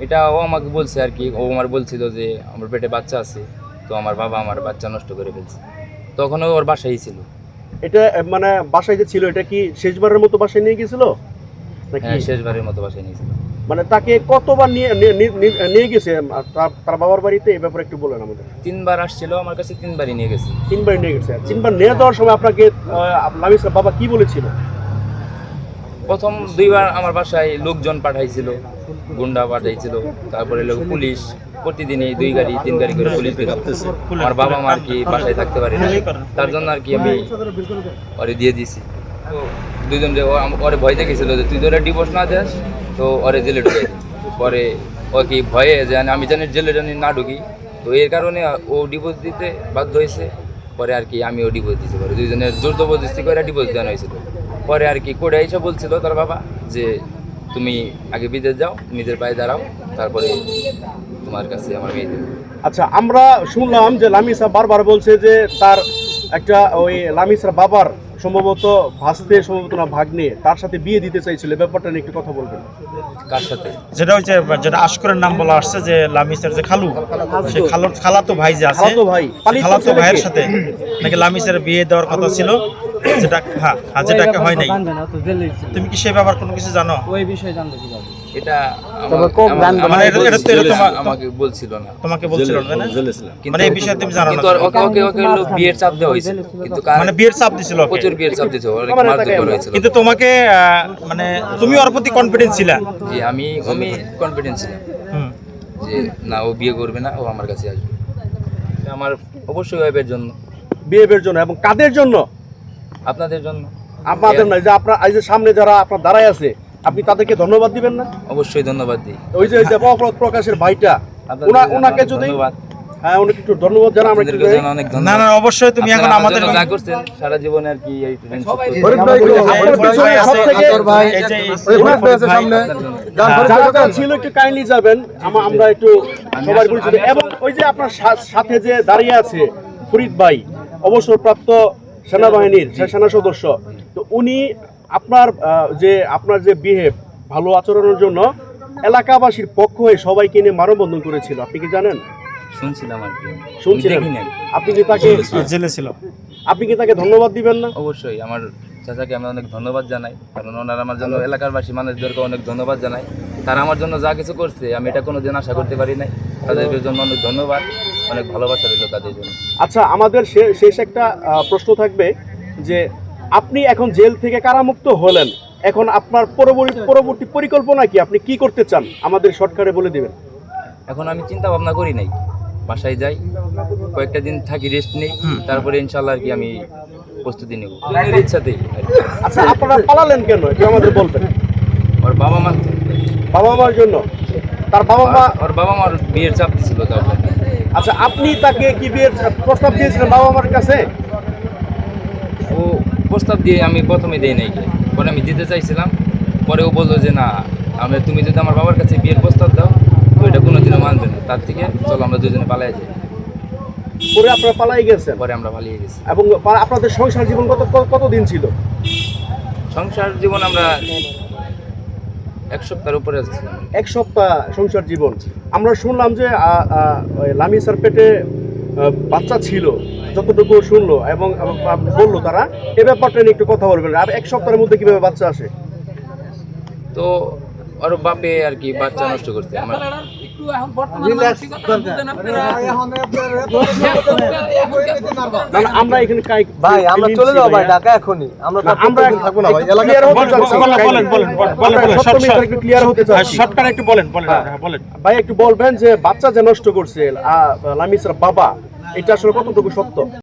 এটা ও আমাকে বলছে আর কি ও আমার বলছিল যে আমার পেটে বাচ্চা আছে তো আমার বাবা আমার বাচ্চা নষ্ট করে ফেলছে। তখন ওর বাসায় ছিল। এটা মানে বাসায় যে ছিল এটা কি শেষবারের মতো বাসায় নিয়ে গেছিল? নাকি হ্যাঁ শেষবারের মতো বাসায় নিয়েছিল মানে তাকে কতবার নিয়ে নিয়ে- গেছে? তার বাবার বাড়িতে? এই ব্যাপারে একটু বলেন আমাদের। তিনবার আসছিল আমার কাছে তিনবারই নিয়ে গেছে। তিনবার নিয়ে গেছে। তিনবার নিয়ে যাওয়ার সময় আপনাকে লামিস বাবা কি বলেছিল? প্রথম দুইবার আমার বাসায় লোকজন পাঠাইছিল, গুন্ডা পাঠাইছিল, তারপরে লোক পুলিশ, প্রতিদিনই দুই গাড়ি, তিন গাড়ি করে পুলিশ করতেছে। আমার বাবা মা আর কি বাসায় থাকতে পারে না তার জন্য আর কি আমি ওরে দিয়ে দিছি। তো দুজন ওরে ভয় দেখেছিল যে, তুই তোরা ডিভোর্স না দেস, তো ওরে জেলে ঢুকে পরে ও কি ভয়ে যে আমি জানি জেলে জানি না ঢুকি। তো এর কারণে ও ডিভোর্স দিতে বাধ্য হয়েছে পরে আর কি আমিও ডিভোর্স দিতে পারি দুইজনের জোর জবরদস্তি করে ডিভোর্স দেওয়া হয়েছিল। পরে আর কি কোর্টে এসে বলছিল তার বাবা যে তুমি আগে বিদেশ যাও নিজের পায়ে দাঁড়াও তারপরে তোমার কাছে আমার মেয়ে দেবো। আচ্ছা আমরা শুনলাম যে লামিসা বারবার বলছে যে তার একটা ওই লামিসার বাবার সম্ভবত ভাসতে সম্ভবত না ভাগ্নে তার সাথে বিয়ে দিতে চাইছিল। ব্যাপারটা নিয়ে একটু কথা বলবেন। কার সাথে? যেটা হচ্ছে যেটা আশকরের নাম বলা আসছে যে লামিসের যে খালু সে খালুর খালাতো ভাই যে আছে খালাতো ভাই খালাতো ভাইয়ের সাথে নাকি লামিসের বিয়ে দেওয়ার কথা ছিল। যেটা হ্যাঁ হ্যাঁ, হয় নাই। তুমি কি সে ব্যাপার কোনো কিছু জানো? ওই বিষয়ে কীভাবে। এটা মানে এটা- এটা তো- এটা বলছিল, তোমার- আমাকে বলছিল না। তোমাকে বলছিল না না? মানে এই বিষয়ে তুমি জানো না। ওর- ওকে ওকে ওকে লোক বিয়ের চাপ দেওয়া হয়েছিল কিন্তু মানে বিয়ের চাপ দিছিল ওকে। প্রচুর বিয়ের চাপ দিতে অনেক মারধর তাকাই করা আমরা। হয়েছিল। কিন্তু তোমাকে মানে তুমি ওর প্রতি কনফিডেন্স ছিলা? জি আমি আমি কনফিডেন্স ছিলাম। যে না ও বিয়ে করবে না ও আমার কাছে আসবে। আমার অবশ্যই ওয়াইফের জন্য বিয়ের জন্য এবং কাদের জন্য? আপনাদের জন্য। আপনাদের না যে আপনার এই যে সামনে যারা আপনার দাঁড়ায় আছে আপনি তাদেরকে ধন্যবাদ দিবেন না? অবশ্যই ধন্যবাদ দিই। ওই যে অপরাধ প্রকাশের ভাইটা ওনা- ওনাকে যদি ধন্যবাদ। হ্যাঁ উনি একটু ধন্যবাদ জানা আমরা একটু আপনাদেরকে জন্য অনেক না না অবশ্যই তুমি এখন আমাদের যা করছেন সারা জীবনে আর কি এই ভাই, আপনার পেছনে সব থেকে- এই যে এই- ওনার ফরিদ ভাই, যারা যারা ছিল একটু কাইন্ডলি যাবেন। আমরা একটু সবাই পরিচিত। এবং ওই যে আপনার সাথে যে দাঁড়িয়ে আছে ফরিদ ভাই অবসরপ্রাপ্ত সেনাবাহিনীর সেনা সদস্য। তো উনি আপনার যে আপনার যে বিহেভ ভালো আচরণের জন্য এলাকাবাসীর পক্ষ হয়ে সবাইকে নিয়ে মানববন্ধন করেছিল। আপনি কি জানেন? শুনছিলাম আর কি। শুনছিলেন? আপনি কি তাকে জেলে ছিল আপনি কি তাকে ধন্যবাদ দিবেন না? অবশ্যই আমার চাচাকে আমি অনেক ধন্যবাদ জানাই। কারণ ওনার আমার জন্য এলাকারবাসী মানুষদেরকে অনেক ধন্যবাদ জানাই। তারা আমার জন্য যা কিছু করছে আমি এটা কোনোদিন আশা করতে পারি নাই। তাদের জন্য অনেক ধন্যবাদ। অনেক ভালোবাসা রইল তাদের জন্য। আচ্ছা আমাদের শেষ একটা প্রশ্ন থাকবে যে আপনি এখন জেল থেকে কারামুক্ত হলেন এখন আপনার পরবর্তী পরবর্তী পরিকল্পনা কি? আপনি কি করতে চান? আমাদের শর্টকাটে বলে দিবেন। এখন আমি চিন্তা ভাবনা করি নাই। বাসায় যাই কয়েকটা দিন থাকি রেস্ট নেই তারপরে ইনশাল্লাহ আর কি আমি প্রস্তুতি নেব। নিজের ইচ্ছাতেই আচ্ছা আপনারা পালালেন কেন? একটু আমাদের বলবেন। ওর বাবা মা বাবা মার জন্য? তার বাবা মা ওর বাবা মার বিয়ের চাপ দিছিল তখন আচ্ছা আপনি তাকে কি বিয়ের প্রস্তাব দিয়েছিলেন বাবা মার কাছে? ও প্রস্তাব দিয়ে আমি প্রথমে দেই নাই। পরে আমি দিতে চাইছিলাম পরে ও বলল যে না আমি তুমি যদি আমার বাবার কাছে বিয়ের প্রস্তাব দাও এটা কোনোদিনও মানবে না। তার থেকে চলো আমরা দুজনে পালাই যাই। পরে আপনারা পালাই গেছেন? পরে আমরা পালিয়ে গেছি। এবং আপনাদের সংসার জীবন কত কত- কতদিন ছিল? সংসার জীবন আমরা এক সপ্তাহের উপরে এক সপ্তাহ সংসার জীবন। আমরা শুনলাম যে লামি লামিসার পেটে বাচ্চা ছিল যতটুকু শুনলো এবং বলল তারা। এ ব্যাপারটা নিয়ে একটু কথা বলবেন। আর এক সপ্তাহের মধ্যে কীভাবে বাচ্চা আসে? তো ওর বাপে আর কি বাচ্চা নষ্ট করছে। আমার না, না, আমরা এখানে ভাই আমরা চলে যাব ভাই ঢাকা এখনই আমরা আমরা থাকব না ভাই একটু বলেন, বলেন, বলেন, ক্লিয়ার হতে শর্টকাট বলেন বলেন হ্যাঁ। হ্যাঁ, বলেন ভাই একটু বলবেন যে বাচ্চা যে নষ্ট করছে লামিসার বাবা এটা আসলে কতটুকু সত্য